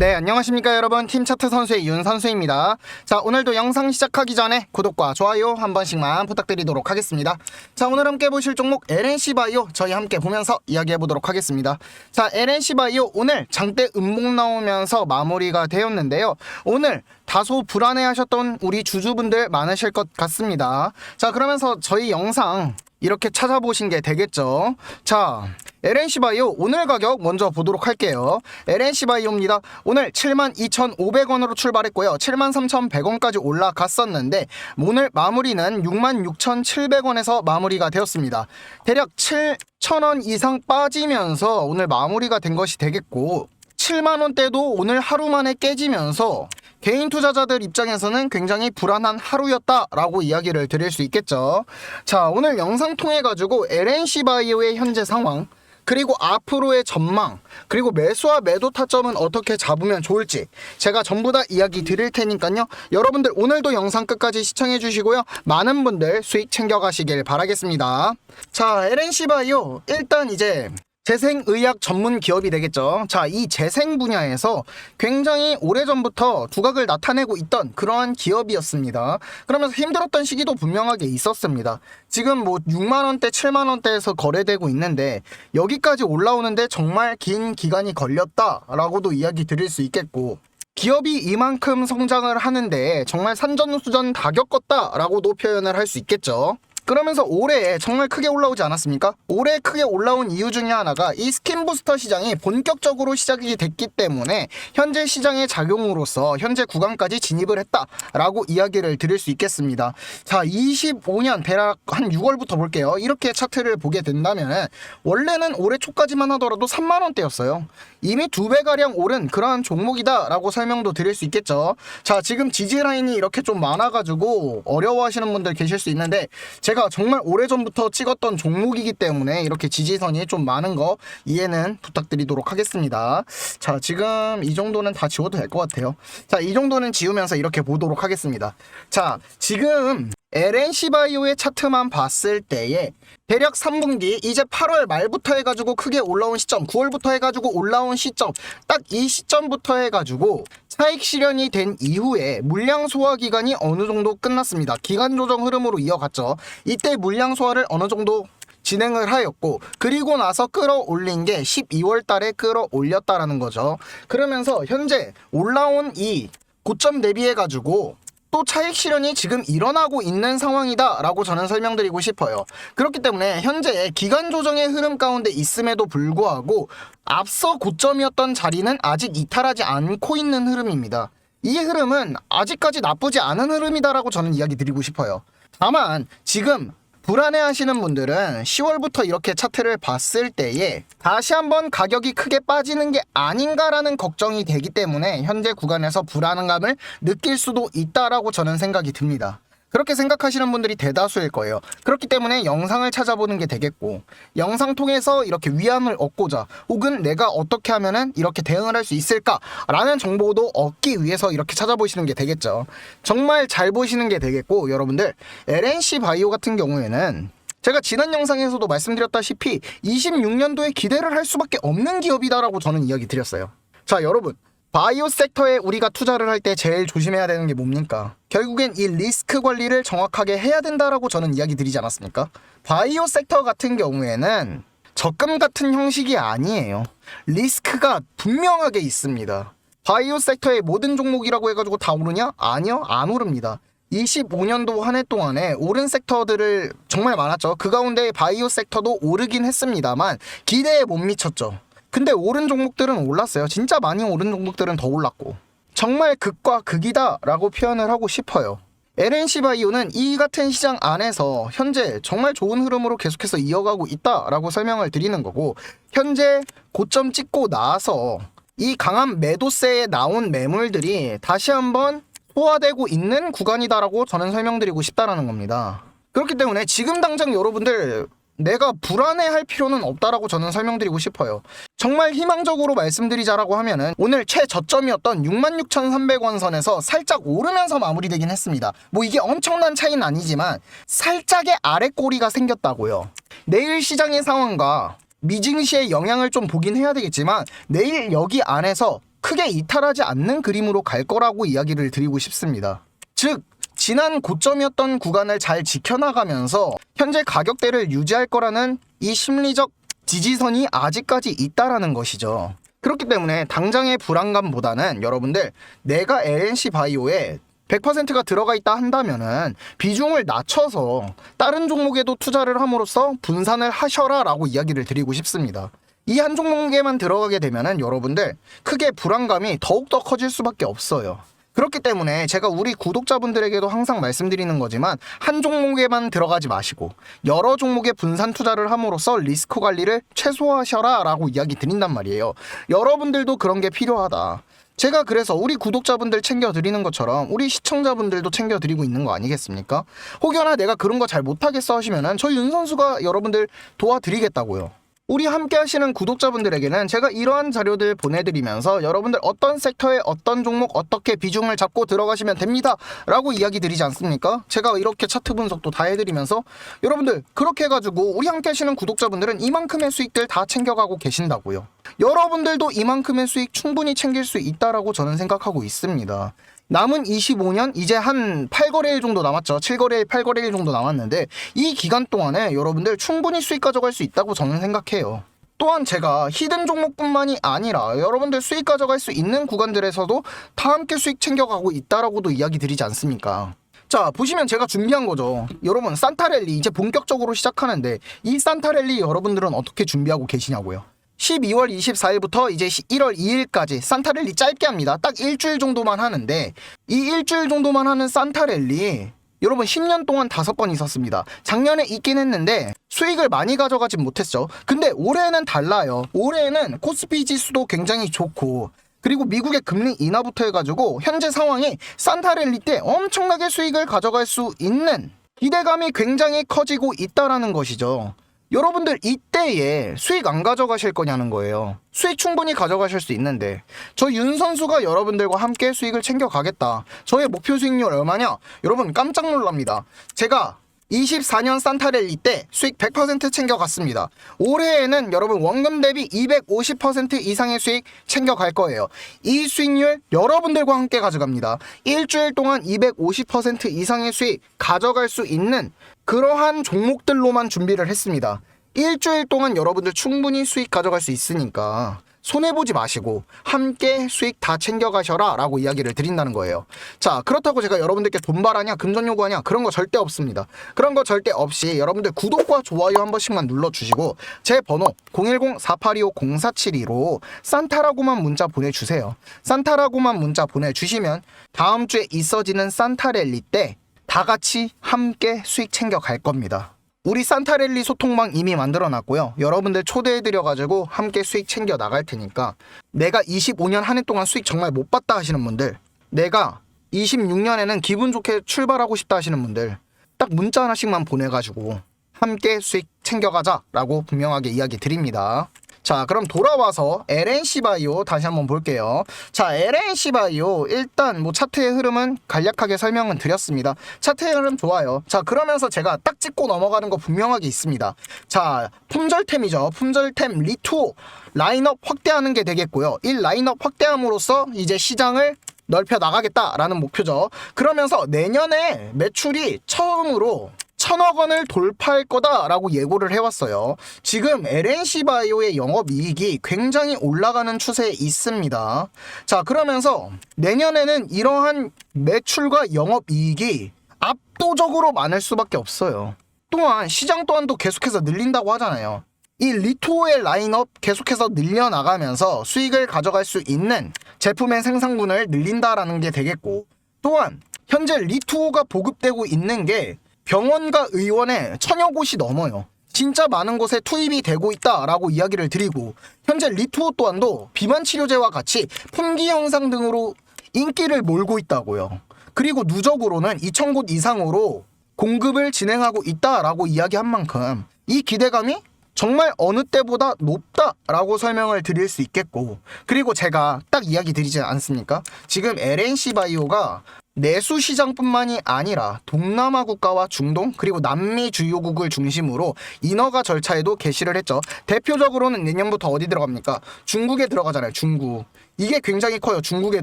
네, 안녕하십니까 여러분. 팀 차트 선수의 윤 선수입니다. 자, 오늘도 영상 시작하기 전에 구독과 좋아요 한 번씩만 부탁드리도록 하겠습니다. 자, 오늘 함께 보실 종목 LNC 바이오 저희 함께 보면서 이야기해 보도록 하겠습니다. 자, LNC 바이오 오늘 장대 음봉 나오면서 마무리가 되었는데요. 오늘 다소 불안해하셨던 우리 주주분들 많으실 것 같습니다. 자, 그러면서 저희 영상 이렇게 찾아보신 게 되겠죠. 자, LNC 바이오 오늘 가격 먼저 보도록 할게요. LNC 바이오입니다. 오늘 72,500원으로 출발했고요. 73,100원까지 올라갔었는데 오늘 마무리는 66,700원에서 마무리가 되었습니다. 대략 7,000원 이상 빠지면서 오늘 마무리가 된 것이 되겠고 7만 원대도 오늘 하루 만에 깨지면서 개인 투자자들 입장에서는 굉장히 불안한 하루였다라고 이야기를 드릴 수 있겠죠. 자, 오늘 영상 통해 가지고 LNC 바이오의 현재 상황 그리고 앞으로의 전망, 그리고 매수와 매도 타점은 어떻게 잡으면 좋을지 제가 전부 다 이야기 드릴 테니까요. 여러분들 오늘도 영상 끝까지 시청해 주시고요. 많은 분들 수익 챙겨 가시길 바라겠습니다. 자, LNC 바이오 일단 이제 재생의학 전문 기업이 되겠죠. 자, 이 재생 분야에서 굉장히 오래전부터 두각을 나타내고 있던 그러한 기업이었습니다. 그러면서 힘들었던 시기도 분명하게 있었습니다. 지금 뭐 6만원대, 7만원대에서 거래되고 있는데 여기까지 올라오는데 정말 긴 기간이 걸렸다라고도 이야기 드릴 수 있겠고 기업이 이만큼 성장을 하는데 정말 산전수전 다 겪었다라고도 표현을 할 수 있겠죠. 그러면서 올해 정말 크게 올라오지 않았습니까? 올해 크게 올라온 이유 중에 하나가 이 스킨 부스터 시장이 본격적으로 시작이 됐기 때문에 현재 시장의 작용으로서 현재 구간까지 진입을 했다라고 이야기를 드릴 수 있겠습니다. 자, 25년 대략 한 6월부터 볼게요. 이렇게 차트를 보게 된다면 원래는 올해 초까지만 하더라도 3만 원대였어요. 이미 두 배가량 오른 그러한 종목이다라고 설명도 드릴 수 있겠죠. 자, 지금 지지 라인이 이렇게 좀 많아가지고 어려워하시는 분들 계실 수 있는데 제가 정말 오래전부터 찍었던 종목이기 때문에 이렇게 지지선이 좀 많은 거 이해는 부탁드리도록 하겠습니다. 자, 지금 이 정도는 다 지워도 될 것 같아요. 자, 이 정도는 지우면서 이렇게 보도록 하겠습니다. 자, 지금 LNC 바이오의 차트만 봤을 때에 대략 3분기 이제 8월 말부터 해가지고 크게 올라온 시점 9월부터 해가지고 올라온 시점 딱 이 시점부터 해가지고 차익 실현이 된 이후에 물량 소화 기간이 어느 정도 끝났습니다. 기간 조정 흐름으로 이어갔죠. 이때 물량 소화를 어느 정도 진행을 하였고 그리고 나서 끌어올린 게 12월 달에 끌어올렸다라는 거죠. 그러면서 현재 올라온 이 고점 대비해 가지고 또 차익 실현이 지금 일어나고 있는 상황이다라고 저는 설명드리고 싶어요. 그렇기 때문에 현재 기간 조정의 흐름 가운데 있음에도 불구하고 앞서 고점이었던 자리는 아직 이탈하지 않고 있는 흐름입니다. 이 흐름은 아직까지 나쁘지 않은 흐름이다라고 저는 이야기 드리고 싶어요. 다만 지금 불안해하시는 분들은 10월부터 이렇게 차트를 봤을 때에 다시 한번 가격이 크게 빠지는 게 아닌가라는 걱정이 되기 때문에 현재 구간에서 불안감을 느낄 수도 있다라고 저는 생각이 듭니다. 그렇게 생각하시는 분들이 대다수일 거예요. 그렇기 때문에 영상을 찾아보는 게 되겠고, 영상 통해서 이렇게 위안을 얻고자, 혹은 내가 어떻게 하면은 이렇게 대응을 할 수 있을까라는 정보도 얻기 위해서 이렇게 찾아보시는 게 되겠죠. 정말 잘 보시는 게 되겠고, 여러분들, LNC 바이오 같은 경우에는 제가 지난 영상에서도 말씀드렸다시피 26년도에 기대를 할 수밖에 없는 기업이다라고 저는 이야기 드렸어요. 자, 여러분. 바이오 섹터에 우리가 투자를 할 때 제일 조심해야 되는 게 뭡니까? 결국엔 이 리스크 관리를 정확하게 해야 된다라고 저는 이야기 드리지 않았습니까? 바이오 섹터 같은 경우에는 적금 같은 형식이 아니에요. 리스크가 분명하게 있습니다. 바이오 섹터의 모든 종목이라고 해가지고 다 오르냐? 아니요, 안 오릅니다. 25년도 한 해 동안에 오른 섹터들을 정말 많았죠. 그 가운데 바이오 섹터도 오르긴 했습니다만 기대에 못 미쳤죠. 근데 오른 종목들은 올랐어요. 진짜 많이 오른 종목들은 더 올랐고. 정말 극과 극이다라고 표현을 하고 싶어요. LNC 바이오는 이 같은 시장 안에서 현재 정말 좋은 흐름으로 계속해서 이어가고 있다라고 설명을 드리는 거고 현재 고점 찍고 나서 이 강한 매도세에 나온 매물들이 다시 한번 소화되고 있는 구간이다라고 저는 설명드리고 싶다라는 겁니다. 그렇기 때문에 지금 당장 여러분들 내가 불안해할 필요는 없다라고 저는 설명드리고 싶어요. 정말 희망적으로 말씀드리자라고 하면은 오늘 최저점이었던 66,300원 선에서 살짝 오르면서 마무리되긴 했습니다. 뭐 이게 엄청난 차이는 아니지만 살짝의 아래 꼬리가 생겼다고요. 내일 시장의 상황과 미증시의 영향을 좀 보긴 해야 되겠지만 내일 여기 안에서 크게 이탈하지 않는 그림으로 갈 거라고 이야기를 드리고 싶습니다. 즉 지난 고점이었던 구간을 잘 지켜나가면서 현재 가격대를 유지할 거라는 이 심리적 지지선이 아직까지 있다라는 것이죠. 그렇기 때문에 당장의 불안감보다는 여러분들 내가 LNC 바이오에 100%가 들어가 있다 한다면은 비중을 낮춰서 다른 종목에도 투자를 함으로써 분산을 하셔라라고 이야기를 드리고 싶습니다. 이 한 종목에만 들어가게 되면은 여러분들 크게 불안감이 더욱더 커질 수밖에 없어요. 그렇기 때문에 제가 우리 구독자분들에게도 항상 말씀드리는 거지만 한 종목에만 들어가지 마시고 여러 종목에 분산 투자를 함으로써 리스크 관리를 최소화하셔라 라고 이야기 드린단 말이에요. 여러분들도 그런 게 필요하다. 제가 그래서 우리 구독자분들 챙겨드리는 것처럼 우리 시청자분들도 챙겨드리고 있는 거 아니겠습니까? 혹여나 내가 그런 거 잘 못하겠어 하시면은 저희 윤 선수가 여러분들 도와드리겠다고요. 우리 함께 하시는 구독자분들에게는 제가 이러한 자료들 보내드리면서 여러분들 어떤 섹터에 어떤 종목 어떻게 비중을 잡고 들어가시면 됩니다 라고 이야기 드리지 않습니까? 제가 이렇게 차트 분석도 다 해드리면서 여러분들 그렇게 해가지고 우리 함께 하시는 구독자분들은 이만큼의 수익들 다 챙겨가고 계신다고요. 여러분들도 이만큼의 수익 충분히 챙길 수 있다라고 저는 생각하고 있습니다. 남은 25년 이제 한 8거래일 정도 남았죠. 7거래일, 8거래일 정도 남았는데 이 기간 동안에 여러분들 충분히 수익 가져갈 수 있다고 저는 생각해요. 또한 제가 히든 종목뿐만이 아니라 여러분들 수익 가져갈 수 있는 구간들에서도 다 함께 수익 챙겨가고 있다라고도 이야기 드리지 않습니까? 자 보시면 제가 준비한 거죠. 여러분 산타랠리 이제 본격적으로 시작하는데 이 산타랠리 여러분들은 어떻게 준비하고 계시냐고요? 12월 24일부터 이제 1월 2일까지 산타랠리 짧게 합니다. 딱 일주일 정도만 하는데 이 일주일 정도만 하는 산타랠리 여러분 10년 동안 다섯 번 있었습니다. 작년에 있긴 했는데 수익을 많이 가져가진 못했죠. 근데 올해는 달라요. 올해는 코스피 지수도 굉장히 좋고 그리고 미국의 금리 인하부터 해가지고 현재 상황이 산타랠리 때 엄청나게 수익을 가져갈 수 있는 기대감이 굉장히 커지고 있다라는 것이죠. 여러분들 이때에 수익 안 가져가실 거냐는 거예요. 수익 충분히 가져가실 수 있는데 저 윤 선수가 여러분들과 함께 수익을 챙겨가겠다. 저의 목표 수익률 얼마냐? 여러분 깜짝 놀랍니다. 제가 24년 산타랠리 때 수익 100% 챙겨갔습니다. 올해에는 여러분 원금 대비 250% 이상의 수익 챙겨갈 거예요. 이 수익률 여러분들과 함께 가져갑니다. 일주일 동안 250% 이상의 수익 가져갈 수 있는 그러한 종목들로만 준비를 했습니다. 일주일 동안 여러분들 충분히 수익 가져갈 수 있으니까 손해보지 마시고 함께 수익 다 챙겨가셔라 라고 이야기를 드린다는 거예요. 자, 그렇다고 제가 여러분들께 돈 바라냐, 금전 요구하냐, 그런 거 절대 없습니다. 그런 거 절대 없이 여러분들 구독과 좋아요 한 번씩만 눌러주시고 제 번호 010-4825-0472로 산타라고만 문자 보내주세요. 산타라고만 문자 보내주시면 다음 주에 있어지는 산타랠리 때 다 같이 함께 수익 챙겨갈 겁니다. 우리 산타랠리 소통방 이미 만들어 놨고요. 여러분들 초대해드려 가지고 함께 수익 챙겨 나갈 테니까 내가 25년 한 해 동안 수익 정말 못 봤다 하시는 분들 내가 26년에는 기분 좋게 출발하고 싶다 하시는 분들 딱 문자 하나씩만 보내가지고 함께 수익 챙겨가자 라고 분명하게 이야기 드립니다. 자, 그럼 돌아와서 LNC 바이오 다시 한번 볼게요. 자, LNC 바이오 일단 뭐 차트의 흐름은 간략하게 설명은 드렸습니다. 차트의 흐름 좋아요. 자, 그러면서 제가 딱 짚고 넘어가는 거 분명하게 있습니다. 자, 품절템이죠. 품절템 리투 라인업 확대하는 게 되겠고요. 이 라인업 확대함으로써 이제 시장을 넓혀 나가겠다라는 목표죠. 그러면서 내년에 매출이 처음으로 천억 원을 돌파할 거다라고 예고를 해왔어요. 지금 LNC 바이오의 영업 이익이 굉장히 올라가는 추세에 있습니다. 자, 그러면서 내년에는 이러한 매출과 영업 이익이 압도적으로 많을 수밖에 없어요. 또한 시장 또한도 계속해서 늘린다고 하잖아요. 이 리토의 라인업 계속해서 늘려나가면서 수익을 가져갈 수 있는 제품의 생산군을 늘린다라는 게 되겠고 또한 현재 리투가 보급되고 있는 게 병원과 의원에 천여 곳이 넘어요. 진짜 많은 곳에 투입이 되고 있다라고 이야기를 드리고 현재 리투 또한도 비만 치료제와 같이 품귀 현상 등으로 인기를 몰고 있다고요. 그리고 누적으로는 2,000곳 이상으로 공급을 진행하고 있다라고 이야기한 만큼 이 기대감이 정말 어느 때보다 높다라고 설명을 드릴 수 있겠고 그리고 제가 딱 이야기 드리지 않습니까? 지금 LNC 바이오가 내수 시장뿐만이 아니라 동남아 국가와 중동 그리고 남미 주요국을 중심으로 인허가 절차에도 개시를 했죠. 대표적으로는 내년부터 어디 들어갑니까? 중국에 들어가잖아요. 중국. 이게 굉장히 커요. 중국에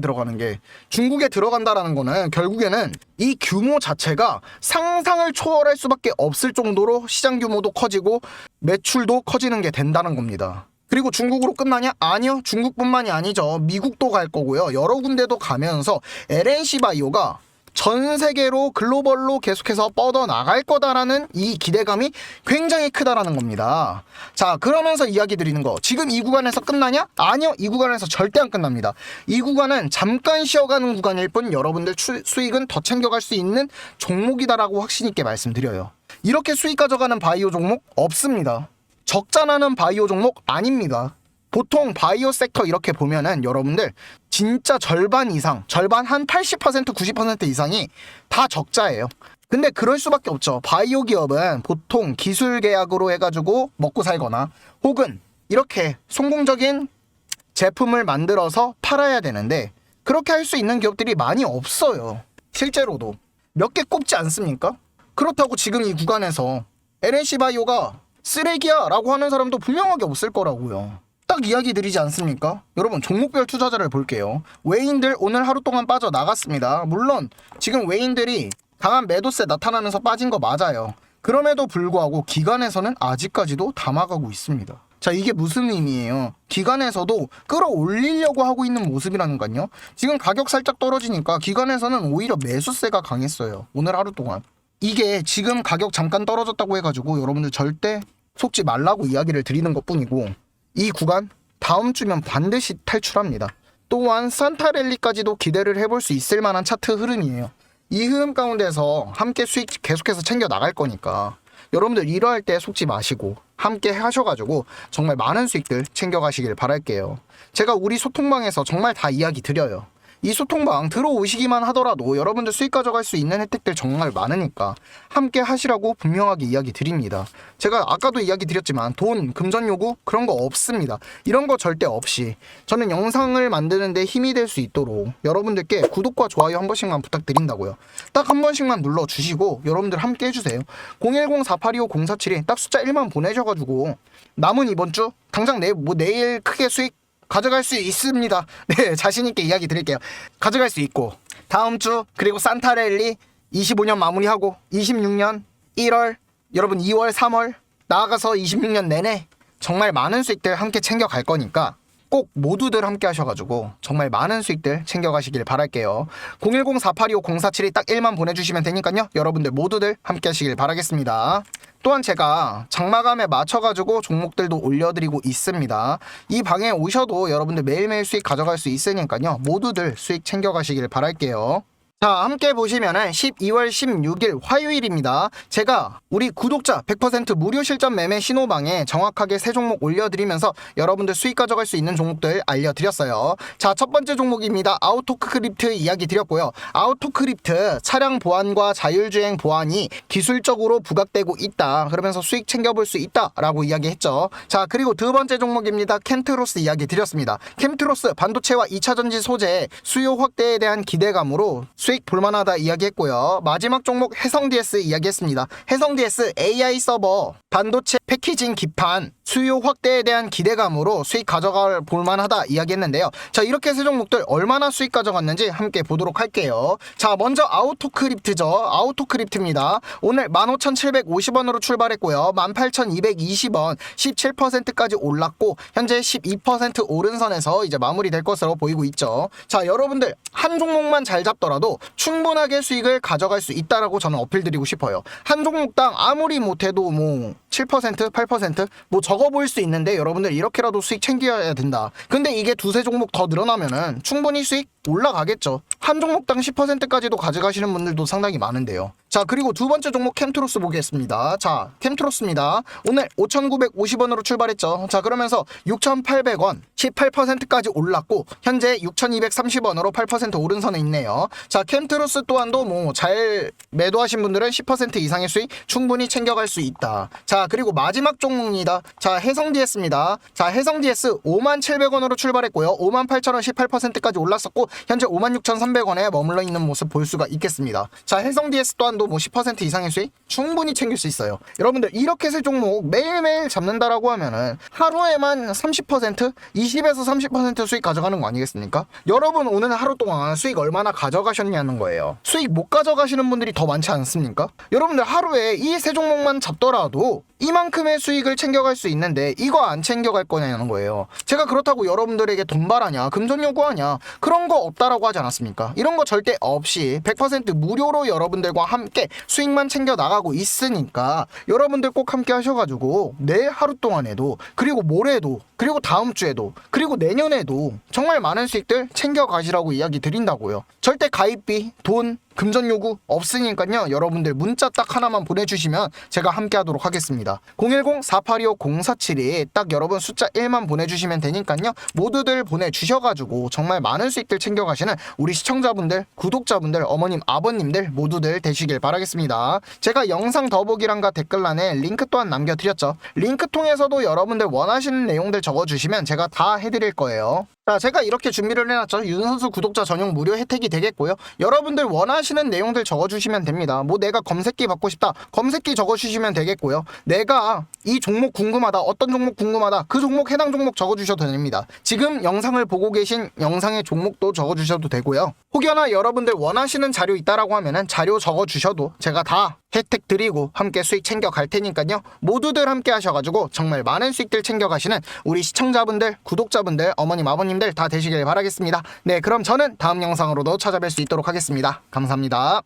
들어가는 게. 중국에 들어간다라는 거는 결국에는 이 규모 자체가 상상을 초월할 수밖에 없을 정도로 시장 규모도 커지고 매출도 커지는 게 된다는 겁니다. 그리고 중국으로 끝나냐? 아니요. 중국뿐만이 아니죠. 미국도 갈 거고요. 여러 군데도 가면서 LNC 바이오가 전 세계로 글로벌로 계속해서 뻗어 나갈 거다라는 이 기대감이 굉장히 크다라는 겁니다. 자, 그러면서 이야기 드리는 거. 지금 이 구간에서 끝나냐? 아니요. 이 구간에서 절대 안 끝납니다. 이 구간은 잠깐 쉬어가는 구간일 뿐 여러분들 추- 수익은 더 챙겨갈 수 있는 종목이다라고 확신 있게 말씀드려요. 이렇게 수익 가져가는 바이오 종목 없습니다. 적자나는 바이오 종목 아닙니다. 보통 바이오 섹터 이렇게 보면은 여러분들 진짜 절반 이상, 절반 한 80% 90% 이상이 다 적자예요. 근데 그럴 수밖에 없죠. 바이오 기업은 보통 기술 계약으로 해가지고 먹고 살거나 혹은 이렇게 성공적인 제품을 만들어서 팔아야 되는데 그렇게 할 수 있는 기업들이 많이 없어요. 실제로도 몇 개 꼽지 않습니까? 그렇다고 지금 이 구간에서 LNC 바이오가 쓰레기야 라고 하는 사람도 분명하게 없을 거라고요. 딱 이야기 드리지 않습니까? 여러분 종목별 투자자를 볼게요. 외인들 오늘 하루 동안 빠져 나갔습니다. 물론 지금 외인들이 강한 매도세 나타나면서 빠진 거 맞아요. 그럼에도 불구하고 기관에서는 아직까지도 담아가고 있습니다. 자 이게 무슨 의미예요? 기관에서도 끌어올리려고 하고 있는 모습이라는 건요. 지금 가격 살짝 떨어지니까 기관에서는 오히려 매수세가 강했어요. 오늘 하루 동안. 이게 지금 가격 잠깐 떨어졌다고 해가지고 여러분들 절대 속지 말라고 이야기를 드리는 것 뿐이고 이 구간 다음 주면 반드시 탈출합니다. 또한 산타랠리까지도 기대를 해볼 수 있을 만한 차트 흐름이에요. 이 흐름 가운데서 함께 수익 계속해서 챙겨 나갈 거니까 여러분들 이러할 때 속지 마시고 함께 하셔가지고 정말 많은 수익들 챙겨가시길 바랄게요. 제가 우리 소통방에서 정말 다 이야기 드려요. 이 소통방 들어오시기만 하더라도 여러분들 수익 가져갈 수 있는 혜택들 정말 많으니까 함께 하시라고 분명하게 이야기 드립니다. 제가 아까도 이야기 드렸지만 돈, 금전 요구 그런 거 없습니다. 이런 거 절대 없이 저는 영상을 만드는데 힘이 될 수 있도록 여러분들께 구독과 좋아요 한 번씩만 부탁드린다고요. 딱 한 번씩만 눌러 주시고 여러분들 함께 해주세요. 010-4825-0472 딱 숫자 1만 보내셔가지고 남은 이번 주 당장 내, 뭐 내일 크게 수익 가져갈 수 있습니다. 네, 자신있게 이야기 드릴게요. 가져갈 수 있고, 다음 주, 그리고 산타랠리 25년 마무리하고, 26년 1월, 여러분 2월, 3월, 나아가서 26년 내내 정말 많은 수익들 함께 챙겨갈 거니까, 꼭 모두들 함께 하셔가지고 정말 많은 수익들 챙겨가시길 바랄게요. 010-4825-0472 딱 1만 보내주시면 되니까요. 여러분들 모두들 함께 하시길 바라겠습니다. 또한 제가 장마감에 맞춰가지고 종목들도 올려드리고 있습니다. 이 방에 오셔도 여러분들 매일매일 수익 가져갈 수 있으니까요. 모두들 수익 챙겨가시길 바랄게요. 자, 함께 보시면은 12월 16일 화요일입니다. 제가 우리 구독자 100% 무료 실전 매매 신호방에 정확하게 세 종목 올려드리면서 여러분들 수익 가져갈 수 있는 종목들 알려드렸어요. 자, 첫 번째 종목입니다. 아우토크립트 이야기 드렸고요. 아우토크립트 차량 보안과 자율주행 보안이 기술적으로 부각되고 있다. 그러면서 수익 챙겨볼 수 있다라고 이야기했죠. 자, 그리고 두 번째 종목입니다. 캠트로스 이야기 드렸습니다. 캠트로스 반도체와 2차전지 소재 수요 확대에 대한 기대감으로 수익 볼만하다 이야기했고요. 마지막 종목 해성 DS 이야기했습니다. 해성 DS AI 서버 반도체 패키징 기판 수요 확대에 대한 기대감으로 수익 가져갈 볼만하다 이야기했는데요. 자 이렇게 세 종목들 얼마나 수익 가져갔는지 함께 보도록 할게요. 자 먼저 아우토크립트죠. 아우토크립트입니다. 오늘 15,750원으로 출발했고요. 18,220원 17%까지 올랐고 현재 12% 오른선에서 이제 마무리될 것으로 보이고 있죠. 자 여러분들 한 종목만 잘 잡더라도 충분하게 수익을 가져갈 수 있다라고 저는 어필드리고 싶어요. 한 종목당 아무리 못해도 뭐 7% 8%뭐 적어 보일 수 있는데 여러분들 이렇게라도 수익 챙겨야 된다. 근데 이게 두세 종목 더 늘어나면은 충분히 수익 올라가겠죠. 한 종목당 10%까지도 가져가시는 분들도 상당히 많은데요. 자, 그리고 두 번째 종목 캠트로스 보겠습니다. 자, 캠트로스입니다. 오늘 5,950원으로 출발했죠. 자, 그러면서 6,800원 18%까지 올랐고 현재 6,230원으로 8% 오른선에 있네요. 자, 캠트로스 또한도 뭐 잘 매도하신 분들은 10% 이상의 수익 충분히 챙겨갈 수 있다. 자, 그리고 마지막 종목입니다. 자, 해성 DS입니다. 자, 해성 DS 5만 700원으로 출발했고요. 5만 8천원 18%까지 올랐었고 현재 56,300원에 머물러 있는 모습 볼 수가 있겠습니다. 자, 혜성 DS 또한도 뭐 10% 이상의 수익 충분히 챙길 수 있어요. 여러분들 이렇게 세 종목 매일매일 잡는다라고 하면은 하루에만 30% 20에서 30% 수익 가져가는 거 아니겠습니까? 여러분 오늘 하루 동안 수익 얼마나 가져가셨냐는 거예요. 수익 못 가져가시는 분들이 더 많지 않습니까? 여러분들 하루에 이 세 종목만 잡더라도 이만큼의 수익을 챙겨갈 수 있는데 이거 안 챙겨갈 거냐는 거예요. 제가 그렇다고 여러분들에게 돈 바라냐, 금전 요구하냐 그런 거 없다라고 하지 않았습니까? 이런 거 절대 없이 100% 무료로 여러분들과 함께 수익만 챙겨 나가고 있으니까 여러분들 꼭 함께 하셔가지고 내일 하루 동안에도 그리고 모레도 그리고 다음 주에도 그리고 내년에도 정말 많은 수익들 챙겨 가시라고 이야기 드린다고요. 절대 가입비, 돈, 금전 요구 없으니까요. 여러분들 문자 딱 하나만 보내주시면 제가 함께 하도록 하겠습니다. 010-4825-0472 딱 여러분 숫자 1만 보내주시면 되니까요. 모두들 보내주셔가지고 정말 많은 수익들 챙겨가시는 우리 시청자분들, 구독자분들, 어머님, 아버님들 모두들 되시길 바라겠습니다. 제가 영상 더보기란과 댓글란에 링크 또한 남겨드렸죠. 링크 통해서도 여러분들 원하시는 내용들 적어주시면 제가 다 해드릴 거예요. 자, 제가 이렇게 준비를 해놨죠. 윤 선수 구독자 전용 무료 혜택이 되겠고요. 여러분들 원하시는 내용들 적어주시면 됩니다. 뭐 내가 검색기 받고 싶다. 검색기 적어주시면 되겠고요. 내가 이 종목 궁금하다. 어떤 종목 궁금하다. 그 종목 해당 종목 적어주셔도 됩니다. 지금 영상을 보고 계신 영상의 종목도 적어주셔도 되고요. 혹여나 여러분들 원하시는 자료 있다라고 하면은 자료 적어주셔도 제가 다 혜택 드리고 함께 수익 챙겨 갈 테니까요. 모두들 함께 하셔가지고 정말 많은 수익들 챙겨 가시는 우리 시청자분들, 구독자분들, 어머님, 아버님 들 다 되시길 바라겠습니다. 네, 그럼 저는 다음 영상으로도 찾아뵐 수 있도록 하겠습니다. 감사합니다.